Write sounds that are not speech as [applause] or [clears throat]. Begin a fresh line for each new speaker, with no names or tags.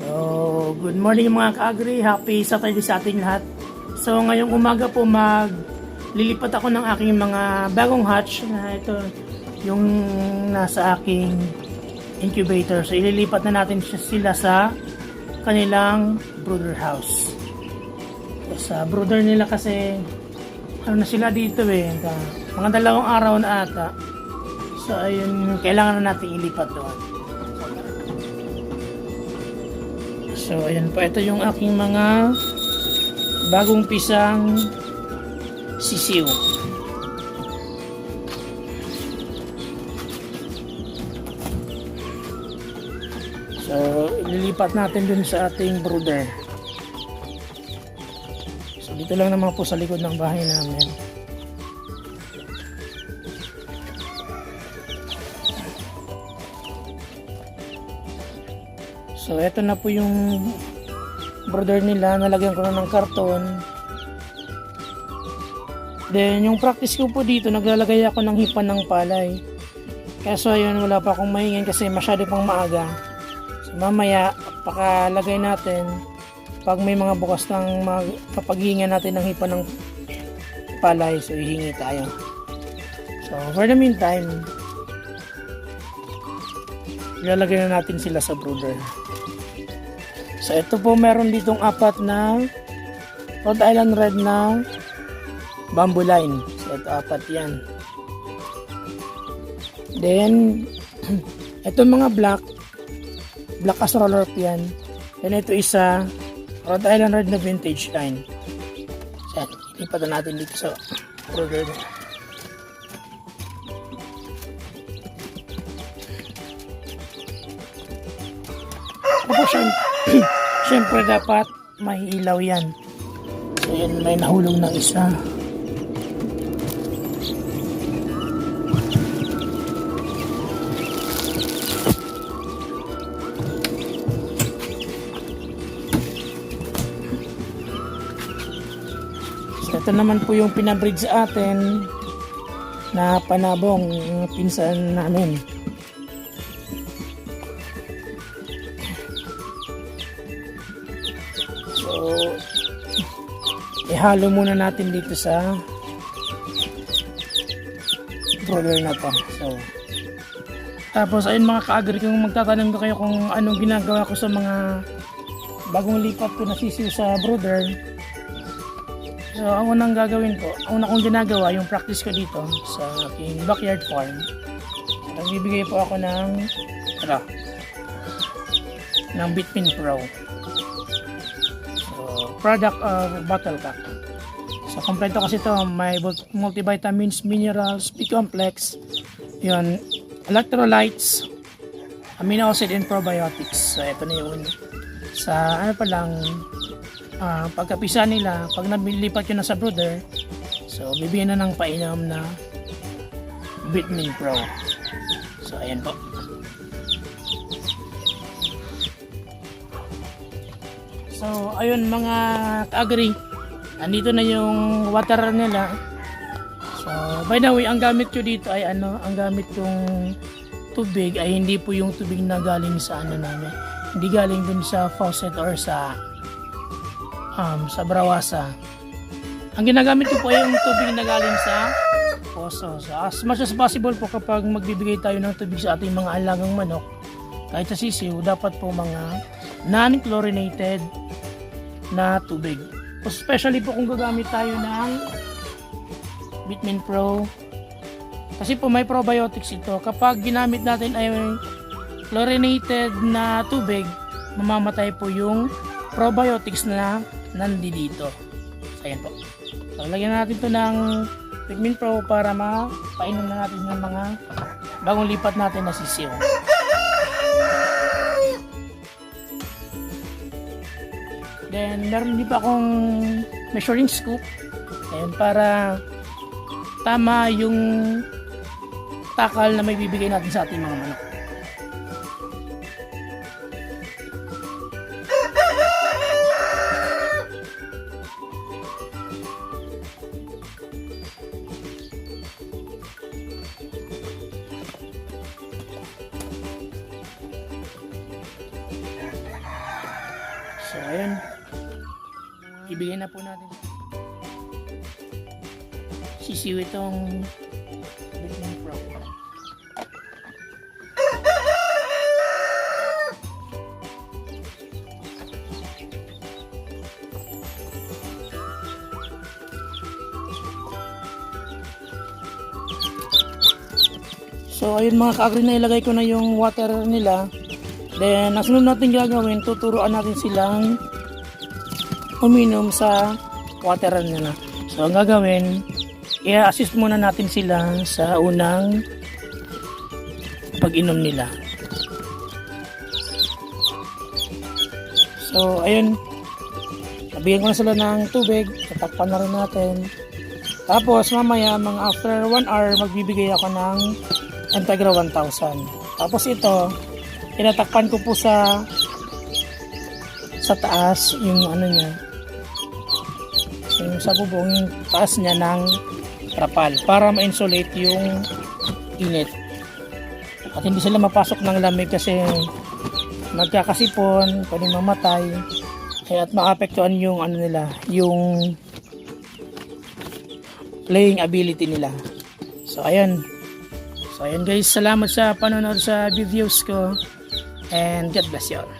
So, good morning mga ka-agri. Happy Saturday sa ating lahat. So, ngayong umaga po mag lilipat ako ng aking mga bagong hatch na ito yung nasa aking incubator. So, ililipat na natin sila sa kanilang brooder house. So, sa brooder nila kasi ano na sila dito eh. Mga dalawang araw na ata. So, ayun, kailangan na natin ilipat doon. So, ayan po. Ito yung aking mga bagong pisang sisiw. So, ililipat natin dun sa ating brooder. So, dito lang naman po sa likod ng bahay namin. So, eto na po yung brother nila. Nalagyan ko na ng karton. Then, yung practice ko po dito, naglalagay ako ng hipan ng palay. Kaso, ayun, wala pa akong mahingin kasi masyado pang maaga. So, mamaya, pakalagay natin. Pag may mga bukas ng kapaghinga natin ng hipan ng palay, so hihingi tayo. So, for the meantime, ilalagay na natin sila sa brooder. So ito po meron ditong apat na Rhode Island Red na bamboo line. So ito apat yan. Then [clears throat] ito mga black black as roller yan. Then ito isa Rhode Island Red na vintage line. So yan, ilipat na natin dito sa brooder. Tapos [coughs] syempre dapat may ilaw yan. So yan may nahulog ng isa. So ito naman po yung pinabreed sa atin na panabong pinsan namin. So, ihalo muna natin dito sa brother na to. So, tapos ayun mga ka-agri kung magtatanong ko kayo kung anong ginagawa ko sa mga bagong lipat ko na sisiw sa brother. So, ang unang gagawin ko, ang una kong ginagawa, yung practice ko dito sa aking backyard farm. Nagbibigay po ako ng, ano, ng Bitmin Pro. Product of Bottle Cap. So, kompleto kasi ito. May multivitamins, minerals, B-complex, yun, electrolytes, amino acid, and probiotics. So, ito na yun. Sa, ano pa lang, ah, pagkapisa nila, pag nabilipat yun na sa brother, so, bibigyan na ng painom na Vitamin Pro. So, ayan po. So, ayun mga ka-agri. Andito na yung water nila. So, by the way, ang gamit ko dito ay ano, ang gamit kong tubig ay hindi po yung tubig na galing sa ano namin. Hindi galing dun sa faucet or sa um, sa brawasa. Ang ginagamit ko po ay yung tubig na galing sa poso. So, as much as possible po kapag magbibigay tayo ng tubig sa ating mga alagang manok, kahit sa sisiw, dapat po mga non-chlorinated na tubig. Especially po kung gagamit tayo ng Bitmin Pro. Kasi po may probiotics ito. Kapag ginamit natin ay chlorinated na tubig, mamamatay po yung probiotics na nandito. So, ayan po. So, lagyan natin to ng Bitmin Pro para mapainom na natin yung mga bagong lipat natin na sisiw. Then, meron din pa akong measuring scoop. Ayan, para tama yung takal na may bibigay natin sa ating mga manok. So, ayun. Ibigay na po natin. Sisiw itong Bitcoin Pro. So ayun mga ka-agri na ilagay ko na yung water nila. Then ang sunod natin gagawin, tuturuan natin silang uminom sa water nila. So ang gagawin, i-assist muna natin sila sa unang pag-inom nila. So ayun, nabigyan ko na sila ng tubig, tatakpan na rin natin. Tapos mamaya mga after 1 hour magbibigay ako ng Antagra 1,000. Tapos ito, tinatakpan ko po sa sa taas yung ano niya. Sa bubong, yung taas niya ng trapal para ma-insulate yung init. At hindi sila mapasok ng lamig kasi magkakasipon, pwedeng mamatay. Kaya at maapektuhan yung ano nila, yung playing ability nila. So ayun. So ayun guys, salamat sa panonood sa videos ko and God bless you all.